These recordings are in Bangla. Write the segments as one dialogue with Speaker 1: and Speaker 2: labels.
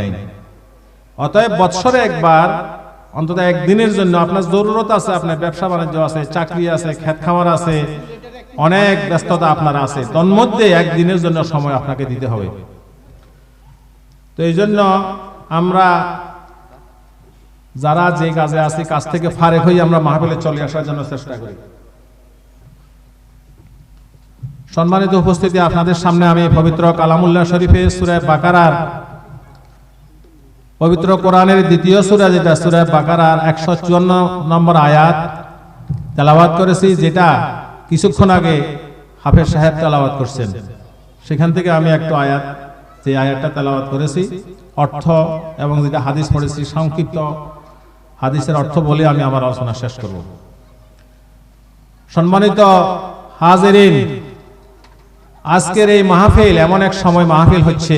Speaker 1: নাই। অতএব বৎসরে একবার, অন্তত একদিনের জন্য আপনার জরুরত আছে, আপনার ব্যবসা বাণিজ্য আছে, চাকরি আছে ক্ষেত খামার আছে, অনেক ব্যস্ততা আপনার আছে। তন্মধ্যে একদিনের জন্য সময় আপনাকে দিতে হবে। তো এই জন্য আমরা যারা যে কাজে আছি, কাজ থেকে ফারেক হয়ে আমরা মাহফিলে চলে আসার জন্য চেষ্টা করি। সম্মানিত উপস্থিতি, আপনাদের সামনে আমি পবিত্র কালামুল্লাহ শরীফে সুরায় বাকারার পবিত্র কোরআনের দ্বিতীয় সুরা যেটা সুরায় বাকারার একশো চুয়ান্ন নম্বর আয়াত, তেলাওয়াত করেছি, যেটা কিছুক্ষণ আগে হাফেজ সাহেব তেলাওয়াত করছেন। সেখান থেকে আমি একটু আয়াত, যে আয়াতটা তেলাওয়াত করেছি, অর্থ এবং যেটা হাদিস পড়েছি, সংক্ষিপ্ত হাদিসের অর্থ বলে আমি আমার আলোচনা শেষ করব। সম্মানিত হাজেরিন, আজকের এই মাহফিল এমন এক সময় মাহফিল হচ্ছে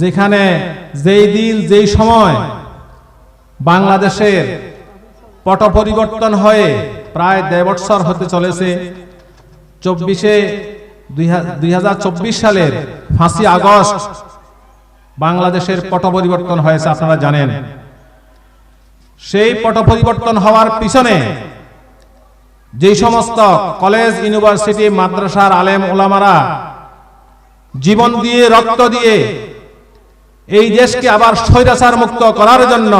Speaker 1: যেখানে যেই দিন, যেই সময় বাংলাদেশের পট পরিবর্তন হয়ে প্রায় দেড় বৎসর হতে চলেছে, চব্বিশে দুই হাজার চব্বিশ সালের ফাঁসি আগস্ট বাংলাদেশের পট পরিবর্তন হয়েছে, আপনারা জানেন। সেই পট পরিবর্তন হওয়ার পিছনে যে সমস্ত কলেজ, ইউনিভার্সিটি, মাদ্রাসার আলেম ওলামারা জীবন দিয়ে, রক্ত দিয়ে এই দেশকে আবার স্বৈরাচার মুক্ত করার জন্য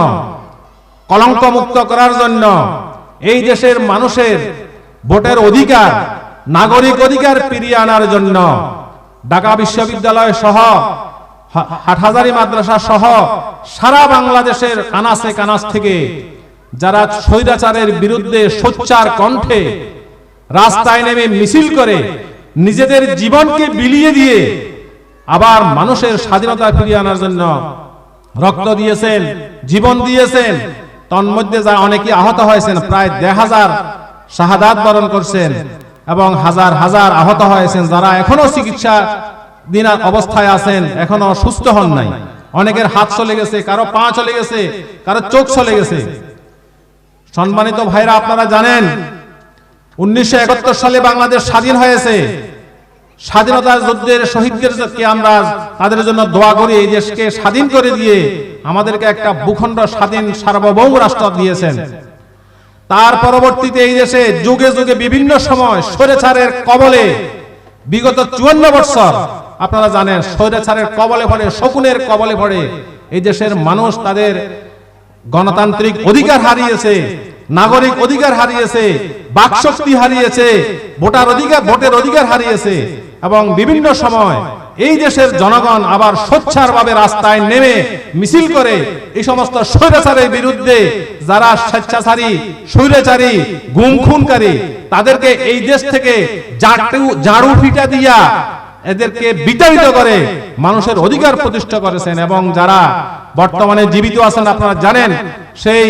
Speaker 1: কলঙ্ক মুক্ত করার জন্য, এই দেশের মানুষের ভোটের অধিকার, নাগরিক অধিকার ফিরিয়ে আনার জন্য, ঢাকা বিশ্ববিদ্যালয় সহ হাটহাজারি মাদ্রাসা সহ সারা বাংলাদেশের কানাসে কানাস থেকে যারা স্বৈরাচারের বিরুদ্ধে সোচ্চার কণ্ঠে রাস্তায় নেমে মিছিল করে নিজেদের জীবনকে বিলিয়ে দিয়ে আবার মানুষের স্বাধীনতা ফিরিয়ে আনার জন্য রক্ত দিয়েছেন, জীবন দিয়েছেন। তন্মধ্যে যা অনেকে আহত হয়েছেন, প্রায় দেড় হাজার শাহাদাত বরণ করছেন এবং হাজার হাজার আহত হয়েছেন যারা এখনও চিকিৎসা দিন অবস্থায় আছেন, এখনও সুস্থ হন নাই। অনেকের হাত চলে গেছে, কারও পা চলে গেছে, কারও চোখ চলে গেছে। সম্মানিত ভাইরা, আপনারা জানেন, উনিশশো একাত্তর সালে বাংলাদেশ স্বাধীন হয়েছে। স্বাধীনতা যুদ্ধের শহীদদেরকে আমরা তাদের জন্য দোয়া করি, এই দেশকে স্বাধীন করে দিয়ে আমাদেরকে একটা ভূখণ্ড স্বাধীন সার্বভৌম রাষ্ট্র দিয়েছেন। তার পরবর্তীতে এই দেশে যুগে যুগে বিভিন্ন সময় স্বৈরাচারের কবলে বিগত চুয়ান্ন বছর আপনারা জানেন, স্বৈরাচারের কবলে পড়ে, শকুনের কবলে পড়ে এই দেশের মানুষ তাদের গণতান্ত্রিক অধিকার হারিয়েছে, নাগরিক অধিকার হারিয়েছে, বাকশক্তি হারিয়েছে, ভোটার অধিকার, ভোটের অধিকার হারিয়েছে। এবং বিভিন্ন সময় এই দেশের জনগণ আবার সোচ্চারভাবে রাস্তায় নেমে মিছিল করে এই সমস্ত স্বৈরাচারের বিরুদ্ধে যারা স্বেচ্ছাচারী, স্বৈরাচারী গুম খুনকারী তাদেরকে এই দেশ থেকে জাড়ু ফিটা দিয়া এদেরকে বিতাড়িত করে মানুষের অধিকার প্রতিষ্ঠা করেছেন এবং যারা বর্তমানে জীবিত আছেন আপনারা জানেন, সেই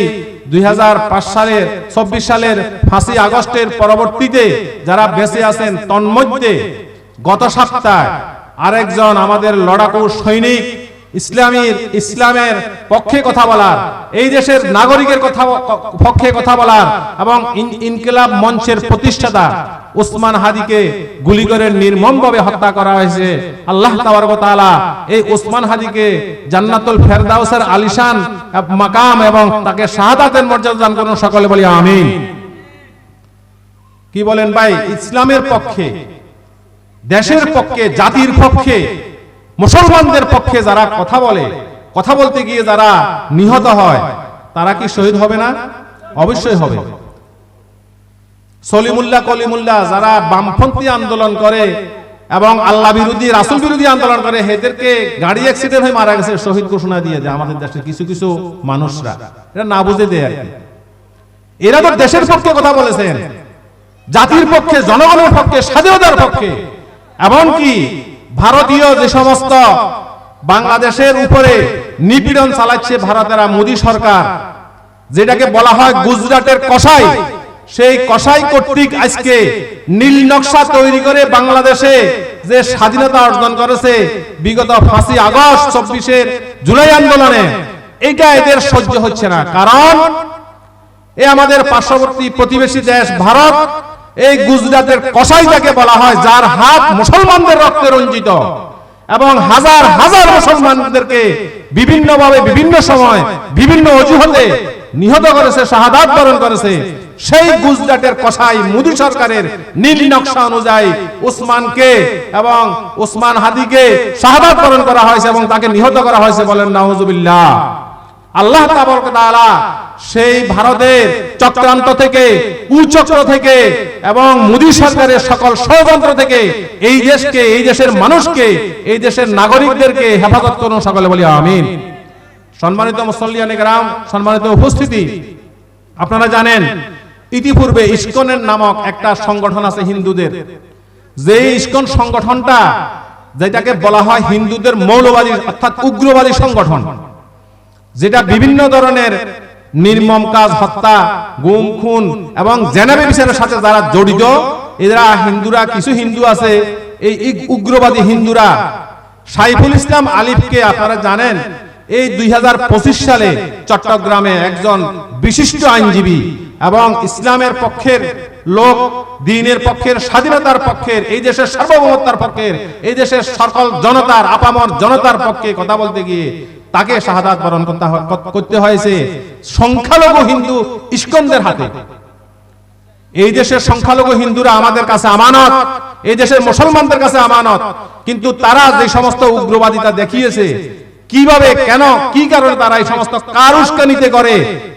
Speaker 1: দুই হাজার পাঁচ সালের, চব্বিশ সালের ফাঁসি আগস্টের পরবর্তীতে যারা বেঁচে আছেন, তন্মধ্যে গত সপ্তাহে আরেকজন আমাদের লড়াকু সৈনিক ইসলামীর ইসলামের পক্ষে কথা বলার, এই দেশের নাগরিকের কথা পক্ষে কথা বলার এবং ইনকিলাব মঞ্চের প্রতিষ্ঠাতা উসমান হাদিকে গুলি করে নির্মমভাবে হত্যা করা হয়েছে। আল্লাহ তাআলা এই উসমান হাদিকে জান্নাতুল ফেরদাউসের আলিশান, মাকাম এবং তাকে শাহাদাতের মর্যাদা দান করুন সকলে বলি আমিন। কি বলেন ভাই? ইসলামের পক্ষে দেশের পক্ষে জাতির পক্ষে মুসলমানদের পক্ষে যারা কথা বলে কথা বলতে গিয়ে যারা নিহত হয় তারা কি শহীদ হবে না? অবশ্যই হবে। সলিমুল্লাহ কলিমুল্লাহ যারা বামপন্থী আন্দোলন করে এবং আল্লাহ বিরোধী রাসুল বিরোধী আন্দোলন করে এদেরকে গাড়ি অ্যাক্সিডেন্ট হয়ে মারা গেছে শহীদ ঘোষণা দিয়ে দেয় আমাদের দেশের কিছু কিছু মানুষরা। এটা না বুঝে দেয় আর কি। এরা তো দেশের পক্ষে কথা বলেছেন। জাতির পক্ষে জনগণের পক্ষে স্বাধীনতার পক্ষে। এমনকি ভারতীয় যে সমস্ত বাংলাদেশের উপরে নিপীড়ন চালাচ্ছে ভারতের মোদী সরকার, যেটাকে বলা হয় গুজরাটের কসাই, সেই কসাই কর্তৃক আজকে নীল নকশা তৈরি করে বাংলাদেশে যে স্বাধীনতা অর্জন করেছে বিগত ফাঁসি আগস্ট চব্বিশের জুলাই আন্দোলনে, এটা এদের সহ্য হচ্ছে না। কারণ, এ আমাদের পার্শ্ববর্তী প্রতিবেশী দেশ ভারত এই গুজরাটের কসাই যাকে বলা হয়, যার হাত মুসলমানদের রক্তে রঞ্জিত এবং হাজার হাজার মুসলমানদেরকে বিভিন্নভাবে, বিভিন্ন সময়, বিভিন্ন অজুহাতে নিহত করেছে, শাহাদাত বরণ করেছে। সেই গুজরাটের কসাই মোদী সরকারের নীল নকশা অনুযায়ী উসমানকে এবং উসমান হাদিকে শাহাদাত বরণ করা হয়েছে এবং তাকে নিহত করা হয়েছে বলেন নাউজুবিল্লাহ। আল্লাহ সেই ভারতের চক্রান্ত থেকে, কুচক্র থেকে এবং মোদী সরকারের সকল ষড়যন্ত্র থেকে এই দেশকে, এই দেশের মানুষকে, এই দেশের নাগরিকদেরকে হেফাজত করুন সকলে বলি আমিন। সম্মানিত মুসল্লিয়ান গ্রাম সম্মানিত উপস্থিতি, আপনারা জানেন, ইতিপূর্বে ইস্কনের নামক একটা সংগঠন আছে হিন্দুদের। যে ইস্কন সংগঠনটা, যেটাকে বলা হয় হিন্দুদের মৌলবাদী, অর্থাৎ উগ্রবাদী সংগঠন যেটা বিভিন্ন ধরনের নির্মম কাজ, হত্যা, গুম, খুন এবং জেনাবে বিচারের সাথে যারা জড়িত, এরা হিন্দুরা, কিছু হিন্দু আছে, এই উগ্রবাদী হিন্দুরা। সাইফুল ইসলাম আলিফকে আপনারা জানেন, এই দুই সালে চট্টগ্রামে একজন বিশিষ্ট আইনজীবী এবং ইসলামের পক্ষের লোক, দিনের পক্ষের, স্বাধীনতার পক্ষের, এই দেশের সার্বভৌমত্তার পক্ষের, এই দেশের সকল জনতার, আপামর জনতার পক্ষে কথা বলতে গিয়ে তাকে শাহাদাত বরণ করতে হয়েছে সংখ্যালঘু হিন্দু ইস্কনদের হাতে। এই দেশের সংখ্যালঘু হিন্দুরা আমাদের কাছে আমানত, এই দেশের মুসলমানদের কাছে আমানত। কিন্তু তারা যে সমস্ত উগ্রবাদিতা দেখিয়েছে, কীভাবে, কেন, কি কারণে তারা এই সমস্ত কার উস্কানিতে করে,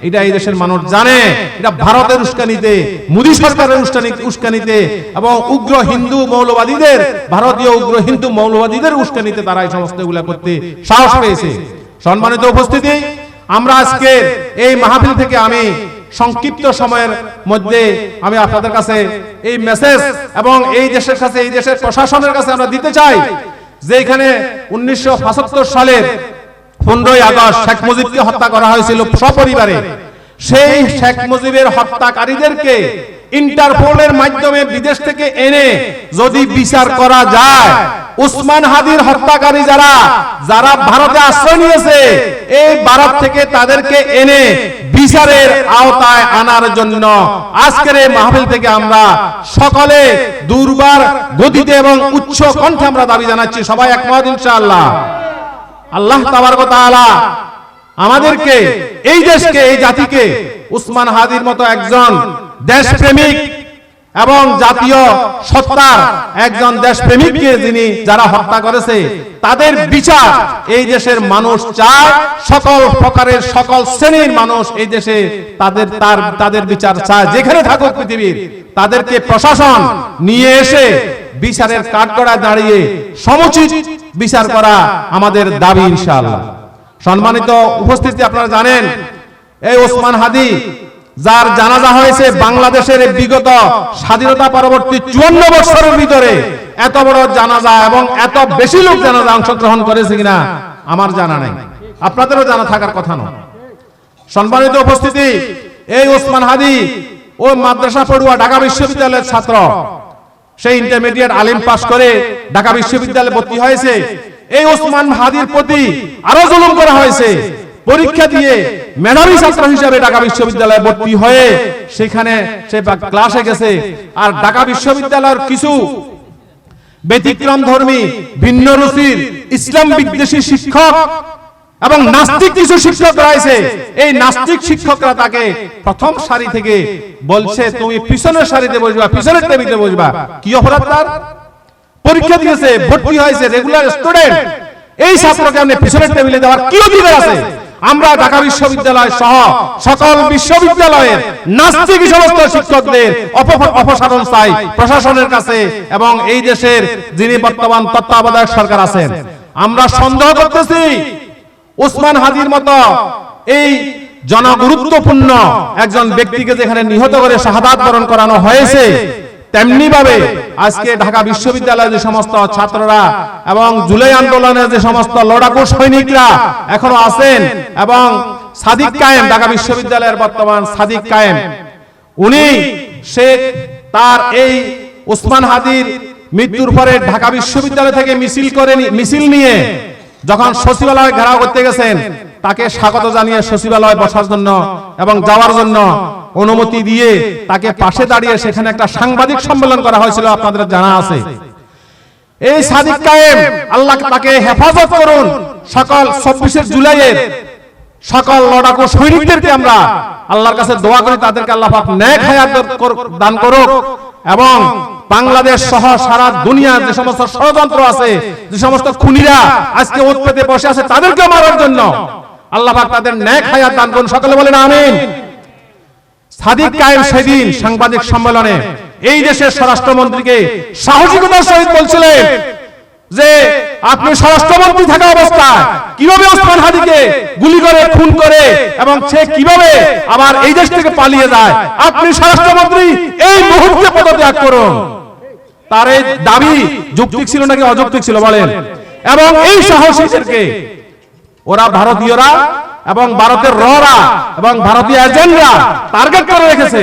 Speaker 1: এটা এই দেশের মানুষ জানে। এটা ভারতের উস্কানিতে, মোদী সরকারের উস্কানি উস্কানিতে এবং উগ্র হিন্দু মৌলবাদীদের, ভারতীয় উগ্র হিন্দু মৌলবাদীদের উস্কানিতে তারা এই সমস্ত এগুলা করতে সাহস পেয়েছে। সম্মানিত উপস্থিতি, আমরা আজকে এই মাহফিল থেকে আমি সংক্ষিপ্ত সময়ের মধ্যে আমি আপনাদের কাছে এই মেসেজ এবং এই দেশের কাছে, এই দেশের প্রশাসনের কাছে আমরা দিতে চাই যে এখানে উনিশশো সালের পনেরোই আগস্ট শেখ মুজিবকে হত্যা করা হয়েছিল সপরিবারে। সেই শেখ মুজিবের হত্যাকারীদেরকে ইন্টারপোলের মাধ্যমে বিদেশ থেকে এনে যদি বিচার করা যায় উসমান হাদির হত্যাকারী যারা যারা ভারতে আশ্রয় নিয়েছে, এই ভারত থেকে তাদেরকে এনে বিচারের আওতায় আনার জন্য আজকের এই মাহফিল থেকে আমরা সকলে দুর্বার গতিতে এবং উচ্চ কণ্ঠে আমরা দাবি জানাচ্ছি, সবাই একমত ইনশাআল্লাহ। আল্লাহ তাবারক তাআলা আমাদেরকে, এই দেশকে, এই জাতিকে উসমান হাদির মতো একজন দেশপ্রেমিক এবং জাতীয় সত্তার একজন দেশপ্রেমিককে যিনি যারা হত্যা করেছে তাদের বিচার এই দেশের মানুষ চায়। সকল প্রকারের সকল শ্রেণির মানুষ এই দেশে তাদের তার তাদের বিচার চায়। যেখানে থাকুক পৃথিবীর তাদেরকে প্রশাসন নিয়ে এসে বিচারের কাঠগড়ায় দাঁড়িয়ে সমুচিত বিচার করা আমাদের দাবি ইনশাআল্লাহ। সম্মানিত উপস্থিতি আপনারা জানেন এই ওসমান হাদি যার জানাজা হয়েছে বাংলাদেশের বিগত স্বাধীনতা পরবর্তী চুয়ান্ন বছরের ভিতরে এত বড় জানাজা এবং এত বেশি লোক জানাজা অংশগ্রহণ করেছে কিনা আমার জানা নাই। আপনাদেরও জানা থাকার কথা নয়। সম্মানিত উপস্থিতি এই ওসমান হাদি ও মাদ্রাসা পড়ুয়া ঢাকা বিশ্ববিদ্যালয়ের ছাত্র। সেই ইন্টারমিডিয়েট আলিম পাশ করে ঢাকা বিশ্ববিদ্যালয়ে ভর্তি হয়েছে। এই ওসমান হাদির প্রতি আরও জুলুম করা হয়েছে। পরীক্ষা দিয়ে মেধাবী ছাত্র হিসেবে ঢাকা বিশ্ববিদ্যালয়ে ভর্তি হয়ে সেখানে সে ক্লাসে গেছে। আর ঢাকা বিশ্ববিদ্যালয়ের কিছু ব্যতিক্রম ধর্মী, ভিন্ন রুচির ইসলাম বিদ্বেষী শিক্ষক এবং নাস্তিক কিছু শিক্ষক রয়েছে। এই নাস্তিক শিক্ষকরা তাকে প্রথম সারি থেকে বলছে, তুমি পিছনের সারিতে বসবা, পিছনের টেবিলে বসবা। কি অপরাধ তার? পরীক্ষা দিয়েছে, ভর্তি হয়েছে রেগুলার স্টুডেন্ট এই ছাত্রকে আপনি পিছনের টেবিলে দেওয়ার কি অধিকার আছে? আমরা ঢাকা বিশ্ববিদ্যালয় সহ সকল বিশ্ববিদ্যালয়ের নাস্তিক সমস্ত শিক্ষকদের অপসারণ চাই প্রশাসনের কাছে এবং এই দেশের যিনি বর্তমান তত্ত্বাবধায়ক সরকার আছেন। আমরা সন্দেহ করতেছি ওসমান হাদির মতো এই জনগুরুত্বপূর্ণ একজন ব্যক্তিকে যেখানে নিহত করে শাহাদাত বরণ করানো হয়েছে তেমনি ভাবে আজকে ঢাকা বিশ্ববিদ্যালয়ের যে সমস্ত ছাত্ররা এবং জুলাই আন্দোলনের যে সমস্ত লড়াকু সৈনিকরা এখনও আছেন এবং সাদিক কায়েম ঢাকা বিশ্ববিদ্যালয়ের বর্তমান সাদিক কায়েম। উনি সে তার এই ওসমান হাদির মৃত্যুর পরে ঢাকা বিশ্ববিদ্যালয় থেকে মিছিল করে মিছিল নিয়ে যখন সচিবালয় ঘেরাও করতে গেছেন তাকে স্বাগত জানিয়ে সচিবালয় বসার জন্য এবং যাওয়ার জন্য অনুমতি দিয়ে তাকে পাশে দাঁড়িয়ে সেখানে একটা সাংবাদিক সম্মেলন করা হয়েছিল আপনাদের জানা আছে। এই সাদিক কায়েম আল্লাহ তাকে হেফাজত করুন। সকল চব্বিশে জুলাইয়ের সকল লড়াকু সৈনিকদেরকে আমরা আল্লাহর কাছে দোয়া করি তাদেরকে আল্লাহ পাক নেক হায়াত দান করুক এবং বাংলাদেশ সহ সারা দুনিয়ার যে সমস্ত ষড়যন্ত্র আছে যে সমস্ত খুনিরা আজকে ওত পেতে বসে আছে তাদেরকে মারার জন্য আল্লাহ পাক তাদের নেক হায়াত দান করুন। সকলে বলেন আমিন। সাদিক কায়েম সেদিন সাংবাদিক সম্মেলনে এই দেশের স্বরাষ্ট্রমন্ত্রীকে সাহসিকতার সহিত বলছিলেন যে আপনি স্বরাষ্ট্রমন্ত্রী থাকা অবস্থায় কীভাবে ওসমান হাদিকে গুলি করে খুন করে এবং সে কীভাবে আবার এই দেশ থেকে পালিয়ে যায়? আপনি স্বরাষ্ট্রমন্ত্রী এই মুহূর্তে পদত্যাগ করুন। তার এই দাবি যৌক্তিক ছিল নাকি অযৌক্তিক ছিল বলেন? এবং এই সাহসীদেরকে ওরা ভারতীয়রা এবং ভারতের ররা এবং ভারতীয় এজেন্টরা টার্গেট করে রেখেছে।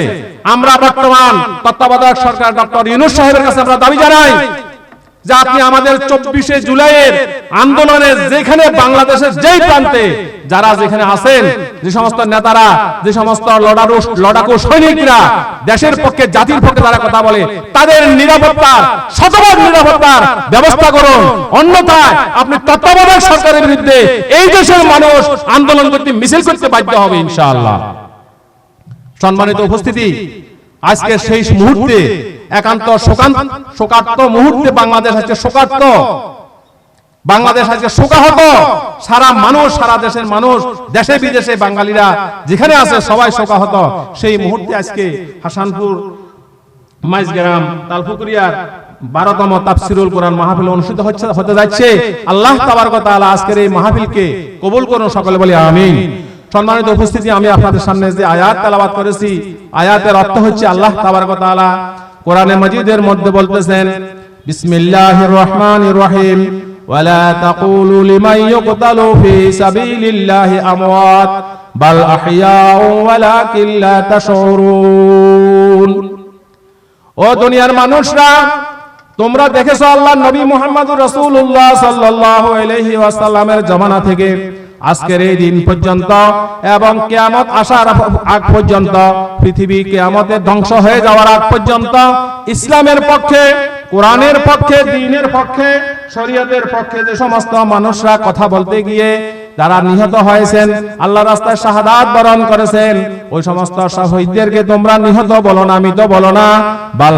Speaker 1: আমরা বর্তমান তত্ত্বাবধায়ক সরকার ডক্টর ইউনুস সাহেবের কাছে আমরা দাবি জানাই যে আপনি আমাদের চব্বিশে জুলাইয়ের আন্দোলনে যেখানে বাংলাদেশের যেই প্রান্তে যারা যেখানে আছেন, যে সমস্ত নেতারা, যে সমস্ত লড়াকু সৈনিকরা দেশের পক্ষে, জাতির পক্ষে তারা কথা বলে, তাদের নিরাপত্তার শতভাগ নিরাপত্তার ব্যবস্থা করুন। অন্যথায় আপনি তত্ত্বাবধায়ক সরকারের বিরুদ্ধে এই দেশের মানুষ আন্দোলন করতে, মিছিল করতে বাধ্য হবে ইনশাআল্লাহ। সম্মানিত উপস্থিতি আজকে সেই মুহূর্তে একান্ত শোকান্ত শোকার্ত মুহূর্তে বাংলাদেশ আজকে শোকার্ত বাংলাদেশ আজকে শোকাহত। সারা মানুষ, সারা দেশের মানুষ, দেশে বিদেশে বাঙালিরা যেখানে আছে সবাই শোকাহত। সেই মুহূর্তে আজকে হাসানপুর মাইজগ্রাম, তালপুকুরিয়ার বারোতম তাফসিরুল কোরআন মাহফিল অনুষ্ঠিত হচ্ছে হতে যাচ্ছে। আল্লাহ তাবারক তাআলা আজকের এই মাহফিলকে কবুল করুন সকলে, বলি আমিন। সম্মানিত উপস্থিতি, আমি আপনাদের সামনে যে আয়াত তেলাওয়াত করেছি, আয়াতের অর্থ হচ্ছে আল্লাহ তাবারক তাআলা কোরআনে মজিদের মধ্যে বলতেছেন, বিসমিল্লাহির রহমানির রহিম, ওয়ালা তাকুলু লিমান ইউকতালু ফি সাবিলিল্লাহি আমওয়াত, বাল আহইয়াউ ওয়ালাকিন লা তাশউরুন। ও দুনিয়ার মানুষরা, তোমরা দেখেছ আল্লাহ নবী মুহাম্মদুর রাসূলুল্লাহ সাল্লাল্লাহু আলাইহি ওয়াসাল্লামের জামানা থেকে আজকের এই দিন পর্যন্ত এবং কেয়ামত আসার আগ পর্যন্ত, পৃথিবী কেয়ামতের ধ্বংস হয়ে যাওয়ার আগ পর্যন্ত, ইসলামের পক্ষে, কোরআনের পক্ষে, দিনের পক্ষে, শরীয়তের পক্ষে যে সমস্ত মানুষরা কথা বলতে গিয়ে যারা নিহত হয়েছেন, আল্লাহ রাস্তায় শাহাদাত বরণ করেছেন। ওই সমস্ত শহীদদেরকে তোমরা নিহত বলো না, মৃত বলো না। বাল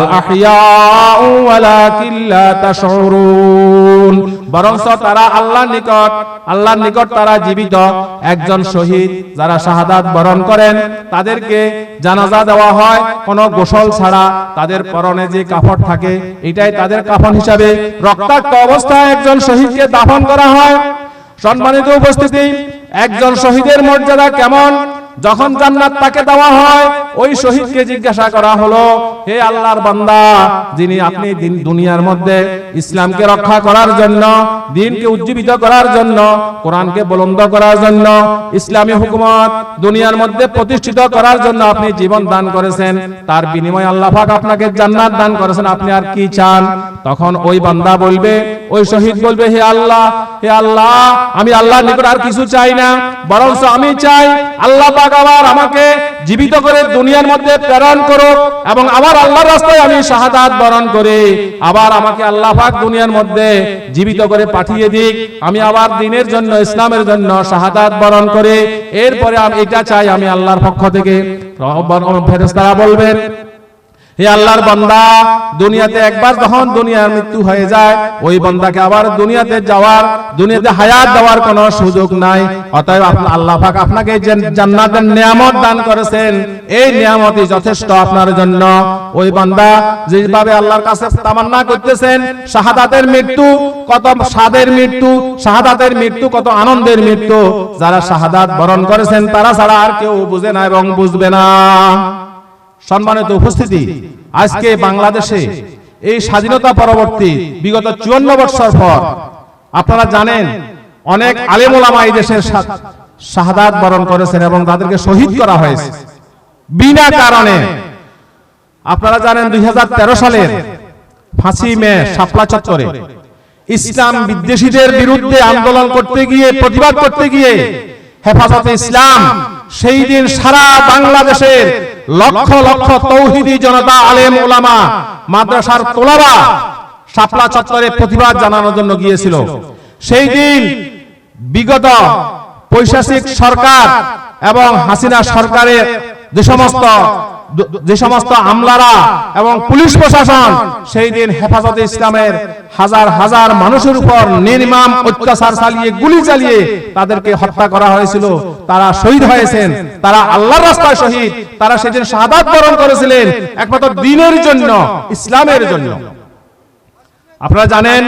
Speaker 1: বরংচ তারা আল্লাহর নিকট আল্লাহর নিকট তারা জীবিত। একজন শহীদ যারা শাহাদাত বরণ করেন, তাদেরকে জানাজা দেওয়া হয়। কোনো গোসল ছাড়া তাদের পরনে যে কাপড় থাকে, এটাই তাদের কাফন হিসাবে। রক্তাক্ত অবস্থায় একজন শহীদকে দাফন করা হয়। সম্মানিত উপস্থিতি একজন শহীদের মর্যাদা কেমন? যখন জান্নাত তাকে দেওয়া হয়, ওই শহীদকে জিজ্ঞাসা করা হলো, হে আল্লাহর বান্দা, যিনি আপনি দিন, দুনিয়ার মধ্যে ইসলামকে রক্ষা করার জন্য, দিনকে উজ্জীবিত করার জন্য, কোরআনকে বুলন্দ করার জন্য, ইসলামী হুকুমত দুনিয়ার মধ্যে প্রতিষ্ঠিত করার জন্য আপনি জীবন দান করেছেন, তার বিনিময়ে আল্লাহ পাক আপনাকে জান্নাত দান করেছেন, আপনি আর কি চান? তখন ওই বান্দা বলবে, ওই শহীদ বলবে, হে আল্লাহ হে আল্লাহ, আমি আল্লাহর নিকট আর কিছু চাই না বরং আমি চাই আল্লাহ পাক আবার আমাকে জীবিত করে দুনিয়ার মধ্যে প্রেরণ করো এবং আবার আল্লাহর রাস্তায় আমি শাহাদাত বরণ করি। আবার আমাকে আল্লাহ পাক দুনিয়ার মধ্যে জীবিত করে পাঠিয়ে দিক। আমি আবার দিনের জন্য, ইসলামের জন্য শাহাদাত বরণ করে। এরপরে আমি এটা চাই, আমি আল্লাহর পক্ষ থেকে। ফেরেশতারা বলবেন হে আল্লাহর বান্দা, দুনিয়াতে একবার যখন দুনিয়ার মৃত্যু হয়ে যায়, ওই বান্দাকে আবার দুনিয়াতে যাওয়ার, দুনিয়াতে হায়াত দেওয়ার কোনো সুযোগ নাই। অতএব আপনা- আল্লাহ পাক আপনাকে যে জান্নাতের নিয়ামত দান করেছেন। এই নিয়ামতই যথেষ্ট আপনার জন্য। ওই বান্দা যেভাবে আল্লাহর কাছে তামান্না করতেছেন, শাহাদাতের মৃত্যু কত স্বাদের মৃত্যু, শাহাদাতের মৃত্যু কত আনন্দের মৃত্যু, যারা শাহাদাত বরণ করেছেন, তারা ছাড়া আর কেউ বুঝে না এবং বুঝবে না। সম্মানিত উপস্থিতি, আজকে বাংলাদেশে এই স্বাধীনতা পরবর্তী বিগত চুয়ান্ন বছর পর আপনারা জানেন, অনেক আলেমোলামা এই দেশের শাহাদাত বরণ করেছেন এবং তাদেরকে শহীদ করা হয়েছে। বিনা কারণে, আপনারা জানেন দুই সালের ফাঁসি মে শাপলা চত্বরে ইসলাম বিদ্বেষীদের বিরুদ্ধে আন্দোলন করতে গিয়ে, প্রতিবাদ করতে গিয়ে হেফাজতে ইসলাম সেই দিন সারা বাংলাদেশের লক্ষ লক্ষ তৌহিদি জনতা আলেম ওলামা মাদ্রাসার তোলাবা শাপলা চত্বরে প্রতিবাদ জানানোর জন্য গিয়েছিল। সেই দিন বিগত পৈশাসিক সরকার এবং হাসিনা সরকারের যে সমস্ত যে সমস্ত আমলারা এবং পুলিশ প্রশাসন, সেই দিন হেফাজতে ইসলামের হাজার হাজার মানুষের উপর নির্মাম অত্যাচার চালিয়ে, গুলি চালিয়ে তাদেরকে হত্যা করা হয়েছিল। তারা শহীদ হয়েছেন, তারা আল্লাহর রাস্তায় শহীদ, তারা সেদিন শাহাদাত বরণ করেছিলেন একমাত্র দিনের জন্য, ইসলামের জন্য। আপনারা জানেন,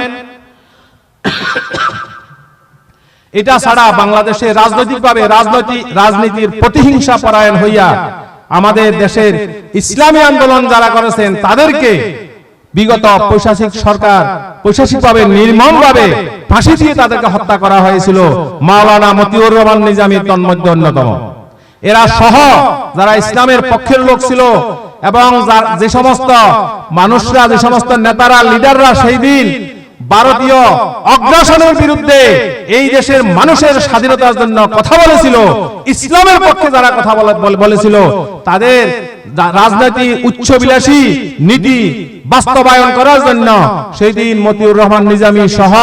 Speaker 1: এটা ছাড়া বাংলাদেশে রাজনৈতিকভাবে রাজনৈতিক রাজনীতির প্রতিহিংসা পরায়ণ হইয়া আমাদের দেশের ইসলামী আন্দোলন যারা করেছেন তাদেরকে বিগত পৈশাচিক সরকার পৈশাচিকভাবে নির্মমভাবে ফাঁসি দিয়ে তাদেরকে হত্যা করা হয়েছিল। মাওলানা মতিউর রহমান নিজামীর তন্মধ্যে অন্যতম। এরা সহ যারা ইসলামের পক্ষের লোক ছিল এবং যে সমস্ত মানুষরা যে সমস্ত নেতারা লিডাররা সেই দিন ভারতীয় অগ্রাসনের বিরুদ্ধে এই দেশের মানুষের স্বাধীনতার জন্য কথা বলেছিল, ইসলামের পক্ষে যারা কথা বলে- বলে- বলেছিল, তাদের রাজনীতি উচ্চবিলাসী নীতি বাস্তবায়ন করার জন্য সেই দিন মতিউর রহমান নিজামী সহ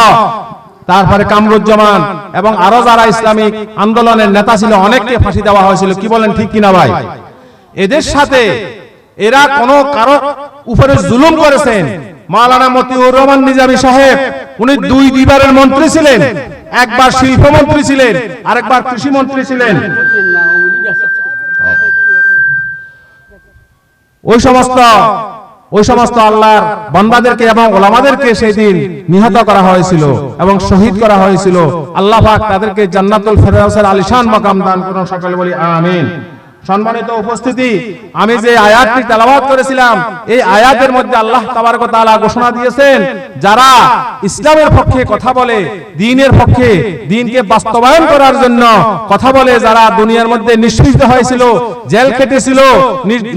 Speaker 1: তারপরে কামরুজ্জামান এবং আরও যারা ইসলামিক আন্দোলনের নেতা ছিল, অনেককে ফাঁসি দেওয়া হয়েছিল। কি বলেন, ঠিক কিনা ভাই? এদের সাথে এরা কোন কারও উপরে জুলুম করেছেন মাওলানা মতিউর রহমান নিজামী সাহেব, উনি দুই দুইবারের মন্ত্রী ছিলেন, একবার শিল্পমন্ত্রী ছিলেন, আরেকবার কৃষি মন্ত্রী ছিলেন। ওই সমস্ত ওই সমস্ত আল্লাহর বান্দাদেরকে এবং ওলামাদেরকে সেই দিন নিহত করা হয়েছিল এবং শহীদ করা হয়েছিল। আল্লাহ পাক তাদেরকে জান্নাতুল ফেরদাউসের আলিশান মাকাম দান করুন সকলে বলি, আমিন। সম্মানিত উপস্থিতি, আমি যে আয়াতটি তেলাওয়াত করেছিলাম, এই আয়াতের মধ্যে আল্লাহ ওয়া তাআলা ঘোষণা দিয়েছেন, যারা ইসলামের পক্ষে কথা বলে দ্বীনের পক্ষে দ্বীনকে বাস্তবায়ন করার জন্য কথা বলে, যারা দুনিয়ার মধ্যে নিষ্পৃত হয়েছিল, জেল খেটেছিল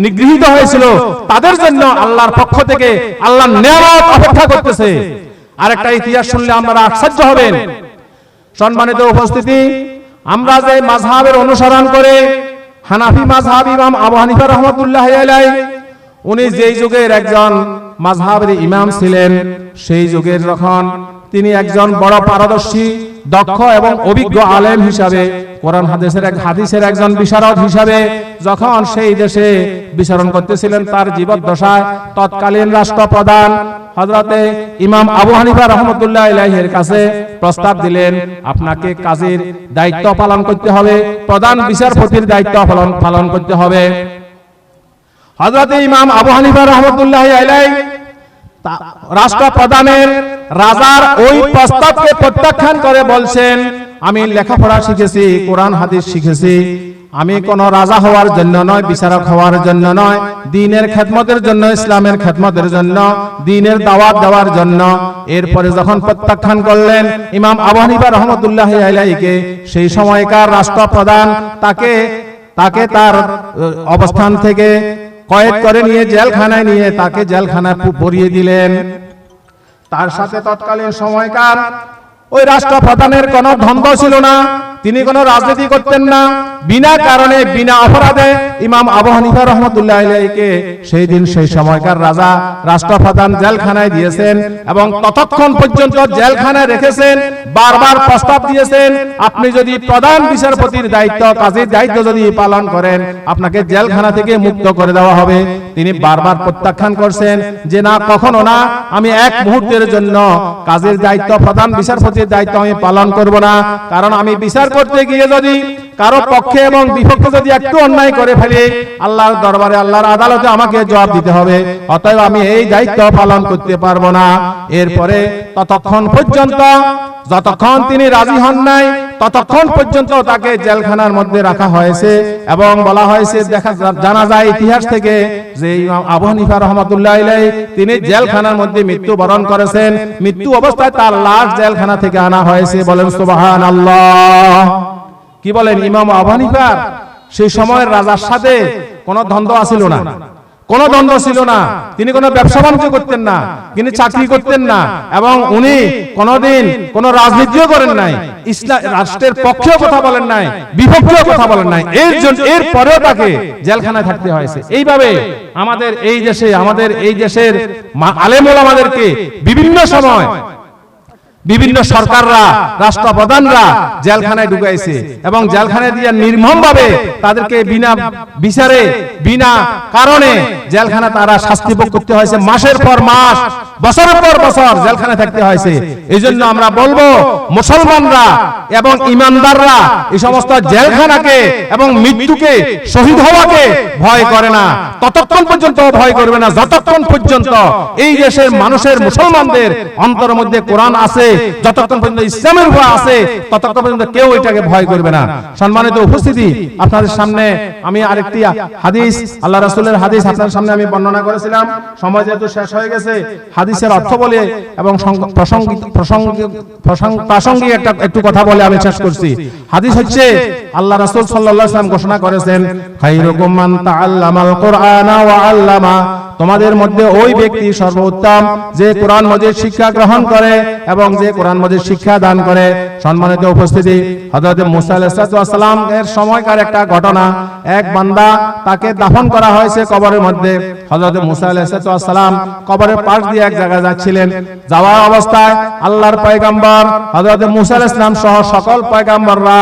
Speaker 1: নিগৃহীত হয়েছিল, তাদের জন্য আল্লাহর পক্ষ থেকে আল্লাহর নিয়ামত অপেক্ষা করতেছে। আরেকটা ইতিহাস শুনলে আমরা আশ্চর্য হবেন। সম্মানিত উপস্থিতি, আমরা যে মাযহাবের অনুসরণ করে হানাফি মাঝহাব ইমাম আবু হানিফা রহমতুল্লাহ উনি যেই যুগের একজন মাঝহাবের ইমাম ছিলেন, সেই যুগের যখন তিনি একজন বড় পারদর্শী, দক্ষ এবং অভিজ্ঞ আলেম হিসাবে, কোরআন হাদিসের এক হাদিসের একজন বিশারদ হিসাবে যখন সেই দেশে বিচরণ করতেছিলেন তার জীবদ্দশায় তৎকালীন রাষ্ট্রপ্রধান হযরতে ইমাম আবু হানিফা রহমতুল্লাহ ইলাইহির কাছে প্রস্তাব দিলেন, আপনাকে কাজের দায়িত্ব পালন করতে হবে, প্রধান বিচারপতির দায়িত্ব পালন পালন করতে হবে। হযরতে ইমাম আবু হানিফা রহমতুল্লাহ তা- রাষ্ট্রপ্রধানের রাজার ওই প্রস্তাবকে প্রত্যাখ্যান করে বলছেন, আমি লেখাপড়া শিখেছি, কোরআন, হাদিস শিখেছি। আমি কোন রাজা হওয়ার জন্য নয়, বিচারক হওয়ার জন্য নয়, দিনের খেদমতের জন্য, ইসলামের খেদমতের জন্য, দিনের দাওয়াত দেওয়ার জন্য। এরপরে যখন প্রত্যাখ্যান করলেন, ইমাম আবু রহমতুল্লাহ আলাইহিকে সেই সময়কার রাষ্ট্রপ্রধান তাকে তাকে তার, অবস্থান থেকে কয়েদ করে নিয়ে জেলখানায় নিয়ে তাকে জেলখানায় ভরিয়ে দিলেন। তার সাথে তৎকালীন সময়কার ওই রাষ্ট্রপ্রধানের কোনো ধন্দ ছিল না। তিনি কোনো রাজনীতি করতেন না। বিনা কারণে, বিনা অপরাধে ইমাম আবু হানিফা রহমতুল্লাহ আলাইহিকে সেই দিন সেই সময়কার রাজা রাষ্ট্রপ্রধান জেলখানায় দিয়েছেন এবং ততক্ষণ পর্যন্ত জেলখানায় রেখেছেন, বারবার প্রস্তাব দিয়েছেন, আপনি যদি প্রধান বিচারপতির দায়িত্ব, কাজের দায়িত্ব যদি পালন করেন, আপনাকে জেলখানা থেকে মুক্ত করে দেওয়া হবে। তিনি বারবার প্রত্যাখ্যান করছেন যে, না, কখনো না, আমি এক মুহূর্তের জন্য কাজের দায়িত্ব, প্রধান বিচারপতির দায়িত্ব আমি পালন করব না। কারণ আমি বিচার করতে গিয়ে যদি কারও পক্ষে এবং বিপক্ষে যদি একটু অন্যায় করে ফেলে, আল্লাহর দরবারে আল্লাহর আদালতে আমাকে জবাব দিতে হবে। অতএব আমি এই দায়িত্ব পালন করতে পারব না। এরপরে ততক্ষণ পর্যন্ত, যতক্ষণ তিনি রাজি হন নাই ততক্ষণ পর্যন্ত তাকে জেলখানার মধ্যে রাখা হয়েছে এবং বলা হয়েছে, দেখা জানা যায় ইতিহাস থেকে যে আবু হানিফা রহমাতুল্লাহ আলাইহি তিনি জেলখানার মধ্যে মৃত্যুবরণ করেছেন। মৃত্যু অবস্থায় তার লাশ জেলখানা থেকে আনা হয়েছে বলেন সুবহানাল্লাহ। কি বলেন ইমাম আবু হানিফার সেই সময়ের রাজার সাথে কোনো দ্বন্দ্ব আছিল না। কোনো দ্বন্দ্ব ছিল না। তিনি কোনো ব্যবসা বাণিজ্য করতেন না তিনি চাকরি করতেন না এবং উনি কোনোদিন কোন রাজনীতিও করেন নাই ইসলাম রাষ্ট্রের পক্ষেও কথা বলেন নাই বিপক্ষেও কথা বলেন নাই। এর জন্য এর পরেও তাকে জেলখানায় থাকতে হয়েছে। এইভাবে আমাদের এই দেশে আমাদের এই দেশের আলেমুল আমাদেরকে বিভিন্ন সময় বিভিন্ন সরকাররা, রাষ্ট্রপ্রধানরা জেলখানায় ঢুকাইছে এবং জেলখানায় দিয়ে নির্মম ভাবে তাদেরকে বিনা বিচারে, বিনা কারণে জেলখানা তারা শাস্তি ভোগ করতে হয়েছে। মাসের পর মাস, বছরের পর বছর জেলখানায় থাকতে হয়েছে। এই জন্য আমরা বলব, মুসলমানরা এবং ইমানদাররা এই সমস্ত জেলখানাকে এবং মৃত্যুকে শহীদ হওয়াকে ভয় করে না। ততক্ষণ পর্যন্ত ভয় করবে না। যতক্ষণ পর্যন্ত এই দেশের মানুষের, মুসলমানদের অন্তরের মধ্যে কোরআন আছে যতক্ষণ পর্যন্ত ইসলামের আছে, ততক্ষণ পর্যন্ত কেউ এটাকে ভয় করবে না। সম্মানিত উপস্থিতি, আপনাদের সামনে আমি আরেকটি হাদিস, আল্লাহ হাদিস সামনে আমি বর্ণনা করেছিলাম। সময় যেহেতু শেষ হয়ে গেছে, হাদিসের অর্থ বলে এবং প্রসঙ্গিক প্রসঙ্গিক প্রসঙ্গ- প্রাসঙ্গিক একটা একটু কথা বলে আমি শেষ করছি। হাদিস হচ্ছে, আল্লাহ রাসূল সাল্লাল্লাহু ঘোষণা করেছেন তোমাদের মধ্যে ওই ব্যক্তি সর্বোত্তম যে কোরআন মজিদ শিক্ষা গ্রহণ করে এবং যে কোরআন মজিদ শিক্ষা দান করে। সম্মানিত উপস্থিতি, হযরত মুসা এর সময়কার একটা ঘটনা। এক বান্দা তাকে দাফন করা হয়েছে কবরের মধ্যে। হযরত মুসা কবরের পাশ দিয়ে এক জায়গায় যাচ্ছিলেন। যাওয়ার অবস্থায় আল্লাহর পয়গাম্বর হযরত মুসা আলাইহিস সহ সকল পয়গাম্বররা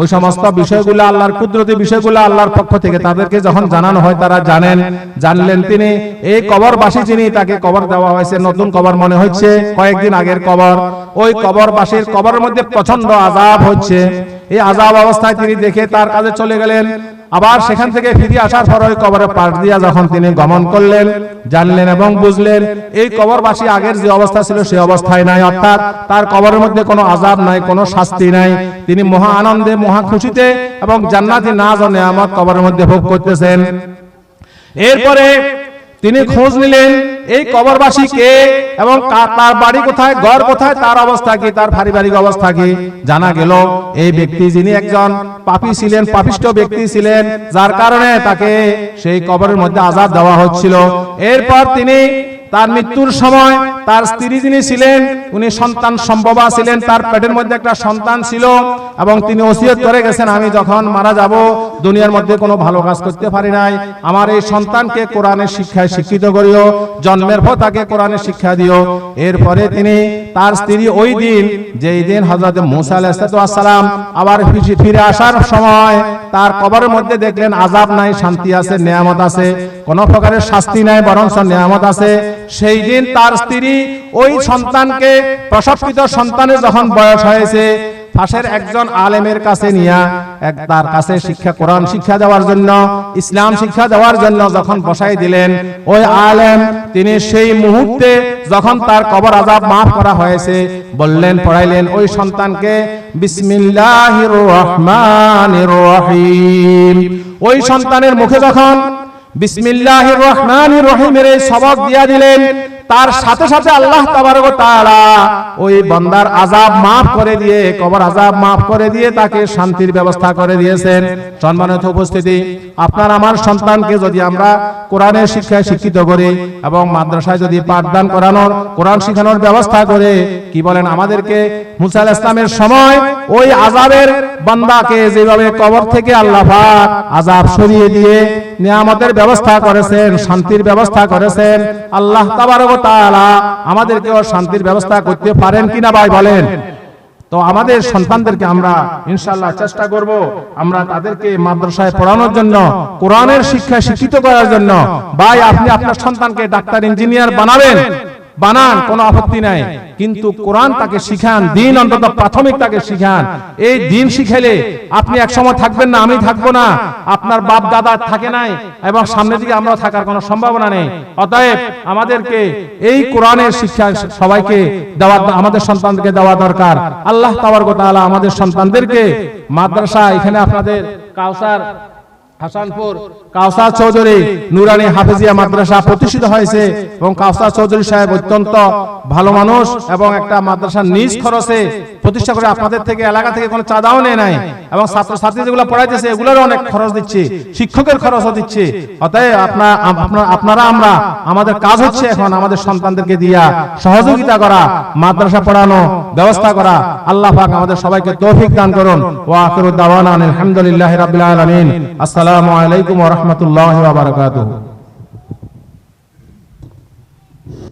Speaker 1: ওই সমস্ত বিষয়গুলো, আল্লাহর কুদরতি বিষয়গুলো আল্লাহর পক্ষ থেকে তাদেরকে যখন জানানো হয় তারা জানেন। জানলেন তিনি এই কবরবাসী যিনি তাকে কবর দেওয়া হয়েছে, নতুন কবর মনে হচ্ছে, কয়েকদিন আগের কবর। ওই কবরবাসীর কবরের মধ্যে প্রচণ্ড আজাব হচ্ছে। এই আজাব অবস্থায় তিনি দেখে তার কাজে চলে গেলেন। আবার সেখান থেকে ফিরে আসার পর ওই কবরে পাশ দিয়া যখন তিনি গমন করলেন, জানলেন এবং বুঝলেন, এই কবরবাসী আগের যে অবস্থা ছিল সেই অবস্থায় নাই। অর্থাৎ তার কবরের মধ্যে কোনো আজাব নাই, কোনো শাস্তি নাই। তিনি মহা আনন্দে, মহা খুশিতে এবং জান্নাতি নাজ ও নেয়ামত কবরের মধ্যে ভোগ করতেছেন। এরপরে তিনি খোঁজ নিলেন এই কবরবাসী কে এবং তার বাড়ি কোথায় ঘর কোথায় তার অবস্থা কি তার পারিবারিক অবস্থা কি? জানা গেল এই ব্যক্তি যিনি একজন পাপী ছিলেন পাপিষ্ট ব্যক্তি ছিলেন যার কারণে তাকে সেই কবরের মধ্যে আজাদ দেওয়া হচ্ছিল। এরপর তিনি তার মৃত্যুর সময় তার স্ত্রী যিনি ছিলেন, উনি সন্তান সম্ভবা ছিলেন, তার পেটের মধ্যে একটা সন্তান ছিল এবং তিনি ওসিয়ত করে গেছেন, আমি যখন মারা যাব, দুনিয়ার মধ্যে কোনো ভালো কাজ করতে পারি নাই। আমার এই সন্তানকে কোরআনের শিক্ষায় শিক্ষিত করিও, জন্মের পর তাকে কোরআনের শিক্ষা দিও। এরপরে তিনি তার স্ত্রী ওই দিন, যেই দিন হযরত মুসা আলাইহিস সালাম আবার ফিরে- আসার সময় তার কবরের মধ্যে দেখলেন আজাব নাই, শান্তি আছে, নিয়ামত আছে, কোন প্রকারের শাস্তি নাই বরং নিয়ামত আছে। সেই দিন তার স্ত্রী ওই সন্তানকে প্রসবকৃত সন্তানের যখন বয়স হয়েছে, পাশের একজন আলেমের কাছে নিয়ে এক তার কাছে শিক্ষা, কোরআন শিক্ষা দেওয়ার জন্য, ইসলাম শিক্ষা দেওয়ার জন্য যখন বসাই দিলেন, ওই আলেম তিনি সেই মুহূর্তে যখন তার কবর আজাব মাফ করা হয়েছে, বললেন, পড়াইলেন ওই সন্তানকে, বিসমিল্লাহির রহমানির রহিম। ওই সন্তানের মুখে যখন রহিমের এই সবক দিয়া দিলেন। তার সাথে সাথে আল্লাহ তাবারক তাআলা ওই বান্দার আযাব maaf করে দিয়ে, কবর আযাব maaf করে দিয়ে তাকে শান্তির ব্যবস্থা করে দিয়েছেন। সম্মানিত উপস্থিতি, আপনার আমার সন্তানকে যদি আমরা কোরআনের শিক্ষায় শিক্ষিত করি এবং মাদ্রাসায় যদি পাঠদান করানোর, কোরআন শেখানোর ব্যবস্থা করে, কি বলেন আমাদেরকে? মুসা আলাইহিস ইসলামের সময় ওই আযাবের বান্দাকে যেভাবে কবর থেকে আল্লাহ পাক আযাব সরিয়ে দিয়ে নিয়ামতের ব্যবস্থা করেছেন, শান্তির ব্যবস্থা করেছেন। আল্লাহ আমাদেরকেও শান্তির ব্যবস্থা করতে পারেন কিনা ভাই বলেন? তো আমাদের সন্তানদেরকে আমরা ইনশাল্লাহ চেষ্টা করব আমরা তাদেরকে মাদ্রাসায় পড়ানোর জন্য, কোরআনের শিক্ষা শিক্ষিত করার জন্য। ভাই, আপনি আপনার সন্তানকে ডাক্তার, ইঞ্জিনিয়ার বানাবেন, বানান, কোনো আপত্তি নাই। কিন্তু কোরআন তাকে শিখান, দিন অন্তত প্রাথমিক তাকে শিখান। এই দিন শিখাইলে আপনি এক সময় থাকবেন না, আমি থাকব না। আপনার বাপ, দাদা থাকে নাই এবং সামনের দিকে আমরা থাকার কোনো সম্ভাবনা নেই। অতএব আমাদেরকে এই কোরআনের শিক্ষা সবাইকে দেওয়া, আমাদের সন্তানকে দেওয়া দরকার। আল্লাহ ওয়া তাআলা আমাদের সন্তানদেরকে মাদ্রাসা, এখানে আপনাদের কাউসার হাসানপুর কাউসার চৌধুরী নুরানি হাফেজিয়া মাদ্রাসা প্রতিষ্ঠিত হয়েছে এবং কাউসার চৌধুরী সাহেব অত্যন্ত ভালো মানুষ এবং একটা মাদ্রাসা নিজ খরচে প্রতিষ্ঠা করে আপনাদের থেকে, এলাকা থেকে কোনো চাঁদাও নেয় নাই। এবং ছাত্র ছাত্রী যেগুলো পড়াইতেছে, এগুলোরও অনেক খরচ দিচ্ছে। শিক্ষকের খরচও দিচ্ছে। অতএব আপনার, আপনার- আপনারা আমরা, আমাদের কাজ হচ্ছে এখন আমাদের সন্তানদেরকে দিয়া সহযোগিতা করা, মাদ্রাসা পড়ানো, ব্যবস্থা করা। আল্লাহ পাক আমাদের সবাইকে তৌফিক দান করুন। ওয়া আখিরু দাওয়ানা আলহামদুলিল্লাহি রাব্বিল আলামিন। আসসালামু আলাইকুম ওয়া রাহমাতুল্লাহি ওয়া বারাকাতুহু।